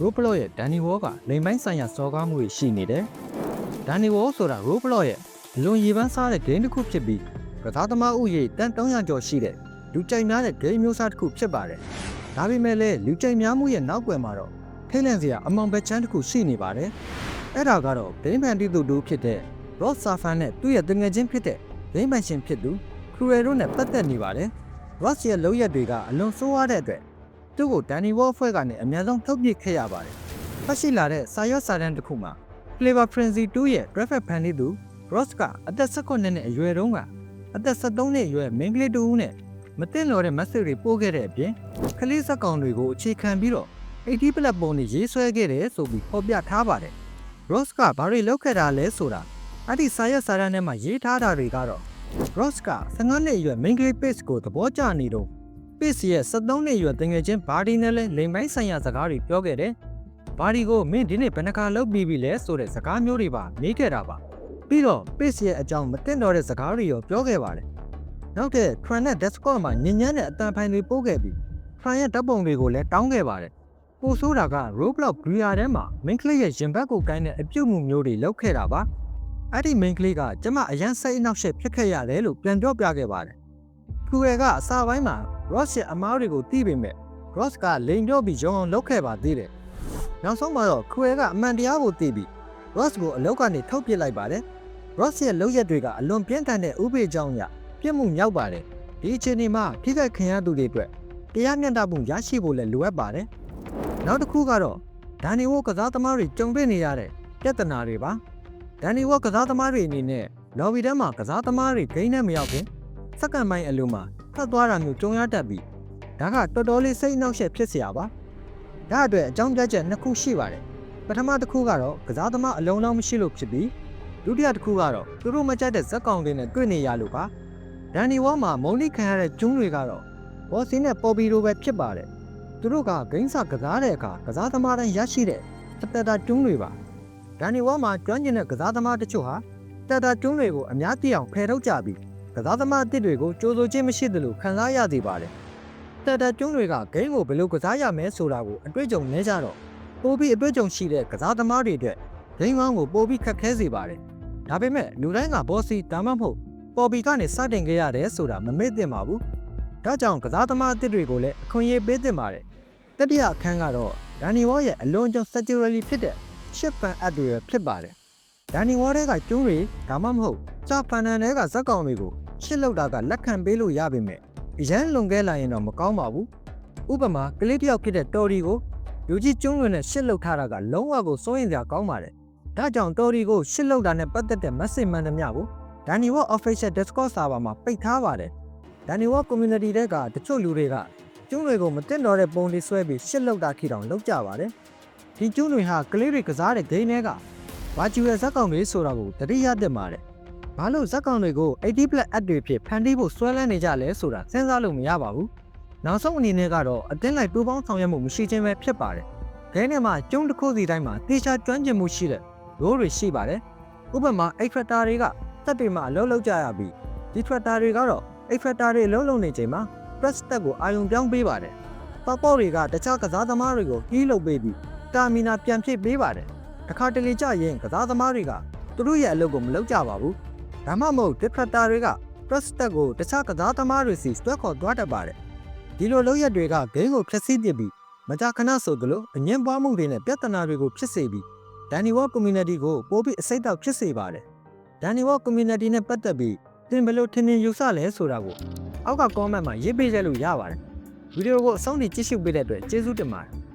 Roblox ရဲ့ Danny Wall ကလိမ်ပိုင်းဆိုင်ရာစော်ကားမှုတွေရှိနေတယ် Danny Wall ဆိုတာ Roblox ရဲ့အလွန်ရေပန်းစားတဲ့ game တစ်ခုဖြစ်ပြီးကစားသမားဥယေတန်300ကျော်ရှိတဲ့လူကြိုက်များတဲ့ game မျိုးစားတစ်ခုဖြစ်ပါတယ်ဒါပေမဲ့လည်းလူကြိုက်များမှုရဲ့နောက်ွယ်မှာတော့ထိတ်လန့်စရာအမောင်ဘက်ချမ်းတစ်ခုရှိနေပါတယ်အဲ့ဒါကတော့ game ဖန်တီးသူတူဖြစ်တဲ့ Rod Safan နဲ့သူ့ရဲ့တငယ်ချင်းဖြစ်တဲ့ game ဖန်ရှင်ဖြစ်သူ Cruel တို့နဲ့ပတ်သက်နေပါတယ် Ross ရဲ့လုပ်ရက်တွေကအလွန်ဆိုးရွားတဲ့အတွက် သူ့ကို Danny Wall ဖွဲ့ကနေအများဆုံးထုတ်ပစ်ခဲ့ရပါတယ်။ဖတ်ရှိလာတဲ့စာရွက်စာတမ်းတစ်ခုမှာ Flavor Frenzy 2ရဲ့ graphic ဖန်တီးသူ Ross ကအသက်18နှစ်နဲ့အရွယ်တုန်းကအသက်73နှစ်အရွယ်မိန်းကလေးတူဦးနဲ့မတင်လို့တဲ့ message တွေပို့ခဲ့တဲ့အပြင်ကလေးစက်ကောင်တွေကိုအခြေခံပြီးတော့80 plus ပုံတွေရေးဆွဲခဲ့တယ်ဆိုပြီးဖော်ပြထားပါတယ်။ Ross ကဘာတွေလုပ်ခဲ့တာလဲဆိုတာအဲ့ဒီစာရွက်စာတမ်းထဲမှာရေးထားတာတွေကတော့ Ross က15နှစ်အရွယ် main grade page ကိုသဘောကျနေတော့ page ရဲ့73နှစ်အရွယ်တငယ်ချင်းဘာဒီနဲ့လည်းလိမ်ပိုင်းဆိုင်ရာစကားတွေပြောခဲ့တယ်။ဘာဒီကိုမင်းဒီနေ့ဘယ်နှခါလုပ်ပြီးပြီလဲဆိုတဲ့စကားမျိုးတွေပါမေးခဲ့တာပါ။ပြီးတော့ page ရဲ့အကြောင်းမတင်တော့တဲ့စကားတွေရောပြောခဲ့ပါတယ်။နောက်တဲ့ Tran နဲ့ Discord မှာညဉ့်ညမ်းတဲ့အတန်ဖိုင်တွေပို့ခဲ့ပြီး Tran ရဲ့ဓာတ်ပုံတွေကိုလည်းတောင်းခဲ့ပါတယ်။ပိုဆိုးတာက Roblox Gear ထဲမှာ main ကလေးရဲ့ရင်ဘတ်ကိုကိုင်းတဲ့အပြုတ်မှုမျိုးတွေလုပ်ခဲ့တာပါ။အဲ့ဒီ main ကလေးကကျမအရန်စိတ်အနှောက်အယှက်ဖြစ်ခဲ့ရတယ်လို့ပြန်ပြောပြခဲ့ပါတယ်။ခူရယ်ကအစာပိုင်းမှာ Ross ရဲ့အမားတွေကိုတီးပေမဲ့ Ross ကလိန်ပြောပြီးရုံအောင်လုပ်ခဲ့ပါသေးတယ်။နောက်ဆုံးမှာတော့ခူရယ်ကအမှန်တရားကိုတီးပြီး Ross ကိုအလောက်ကနေထုတ်ပစ်လိုက်ပါတယ်။ Ross ရဲ့လုပ်ရက်တွေကအလွန်ပြင်းထန်တဲ့ဥပဒေကြောင့်ရပြစ်မှုမြောက်ပါတယ်။ဒီအခြေအနေမှာဖိခိုက်ခံရသူတွေအတွက်တရားမျှတမှုရရှိဖို့လည်းလိုအပ်ပါတယ်။နောက်တစ်ခုကတော့ဒန်နီဝိုကစားသမားတွေကြုံတွေ့နေရတဲ့ပြဿနာတွေပါ။ဒန်နီဝိုကစားသမားတွေအနေနဲ့ lobby ထဲမှာကစားသမားတွေဂိမ်းနဲ့မရောက်ခင်စက္ကန့်ပိုင်းအလိုမှာ ထွက်သွားတာမျိုးကြုံရတတ်ပြီးဒါကတော်တော်လေးစိတ်အနှောက်အယှက်ဖြစ်เสียပါဒါအတွက်အကြောင်းပြချက်နှစ်ခုရှိပါတယ်ပထမတစ်ခုကတော့ကစားသမားအလုံးလုံးမရှိလို့ဖြစ်ပြီးဒုတိယတစ်ခုကတော့သူတို့မကြိုက်တဲ့ဇက်ကောင်တွေနဲ့တွေ့နေရလို့ပါဒန်နီဝါမှာမုံလိခံရတဲ့ကျုံးတွေကတော့ဘောစီနဲ့ပေါ်ပီလိုပဲဖြစ်ပါတယ်သူတို့ကဂိမ်းစာကစားတဲ့အခါကစားသမားတိုင်းရရှိတဲ့တက်တာကျုံးတွေပါဒန်နီဝါမှာကျွမ်းကျင်တဲ့ကစားသမားတချို့ဟာတက်တာကျုံးတွေကိုအများသိအောင်ဖယ်ထုတ်ကြပြီး ကစားသမားအသစ်တွေကိုကြိုးစိုးခြင်းမရှိသလိုခံစားရစေပါတယ်။တက်တက်ကျွန်းတွေကဂိမ်းကိုဘယ်လိုကစားရမလဲဆိုတာကိုအတွေ့အကြုံနဲ့ကြတော့ပိုပြီးအတွေ့အကြုံရှိတဲ့ကစားသမားတွေအတွက်ဂိမ်းဝမ်းကိုပိုပြီးခက်ခဲစေပါတယ်။ဒါပေမဲ့လူတိုင်းကဘောစီဒါမှမဟုတ်ပေါ်ဘီကနေစတင်ခဲ့ရတယ်ဆိုတာမမေ့သင့်ပါဘူး။ဒါကြောင့်ကစားသမားအသစ်တွေကိုလည်းအခွင့်အရေးပေးသင့်ပါတယ်။တတိယအခန်းကတော့ဒန်နီဝေါရဲ့အလွန်ကျွံ saturally ဖြစ်တဲ့ ship fan app တွေပဲဖြစ်ပါတယ်။ဒန်နီဝေါတွေကကျွန်းတွေဒါမှမဟုတ်စာဖန်နန်တွေကဇက်ကောင်တွေကို ရှစ်လောက်တာကလက်ခံပေးလို့ရပေမဲ့အရန်လွန်ခဲ့လာရင်တော့မကောင်းပါဘူးဥပမာကလေးတစ်ယောက်ဖြစ်တဲ့တော်ရီကိုလူကြီးကျွန်းဝင်နဲ့ရှစ်လောက်ထားတာကလုံးဝကိုစိုးရင်စရာကောင်းပါတယ်ဒါကြောင့်တော်ရီကိုရှစ်လောက်တာနဲ့ပတ်သက်တဲ့ message မှန်သမျှကို Danny Walk Official Discord server မှာပိတ်ထားပါတယ် Danny Walk community တဲ့ကတချို့လူတွေကကျွန်းတွေကိုမတင်တော့တဲ့ပုံတွေဆွဲပြီးရှစ်လောက်တာခိတောင်လောက်ကြပါတယ်ဒီကျွန်းတွေဟာကလေးတွေကစားတဲ့ဂိမ်းတွေက virtual ဇက်ကောင်တွေဆိုတာကိုတတိယသစ်ပါတယ် ဘာလို့ဇက်ကောင်တွေကို80 plus app တွေဖြစ်ဖန်တီးဖို့ဆွဲလန်းနေကြလဲဆိုတာစဉ်းစားလို့မရပါဘူး။နောက်ဆုံးအနေနဲ့ကတော့အတင်းလိုက်ပူပေါင်းဆောင်ရွက်မှုမရှိခြင်းပဲဖြစ်ပါတယ်။ခဲထဲမှာကျုံတစ်ခုစီတိုင်းမှာတေချာကျွမ်းကျင်မှုရှိတဲ့ role တွေရှိပါတယ်။ဥပမာ extractor တွေကတက်တွေမှာအလုပ်လုပ်ကြရပြီးဒီ tractor တွေကတော့ extractor တွေအလုပ်လုပ်နေချိန်မှာ press step ကိုအာရုံပြောင်းပေးပါတယ်။ပေါပေါတွေကတခြားကစားသမားတွေကိုကြီးလုပ်ပေးပြီးတာမီနာပြန်ဖြည့်ပေးပါတယ်။တစ်ခါတလေကြရင်ကစားသမားတွေကသူတို့ရဲ့အလုပ်ကိုမလုပ်ကြပါဘူး။ ဒါမှမဟုတ် deflector တွေက press tag ကိုတခြားကစားသမားတွေစီဆွဲခေါ်သွားတတ်ပါတယ်။ဒီလိုလုပ်ရက်တွေကဂိမ်းကိုဖျက်ဆီးပစ်ပြီးမကြာခဏဆိုသလိုအငင်းပွားမှုတွေနဲ့ပြဿနာတွေကိုဖြစ်စေပြီး Danny Walk community ကိုပိုပြီးအစိတ်တောက်ဖြစ်စေပါတယ်။ Danny Walk community နဲ့ပတ်သက်ပြီးသင်ဘယ်လိုထင်မြင်ယူဆလဲဆိုတာကိုအောက်က comment မှာရေးပေးကြလို့ရပါတယ်။ဗီဒီယိုကိုအဆုံးထိကြည့်ရှုပေးတဲ့အတွက်ကျေးဇူးတင်ပါတယ်။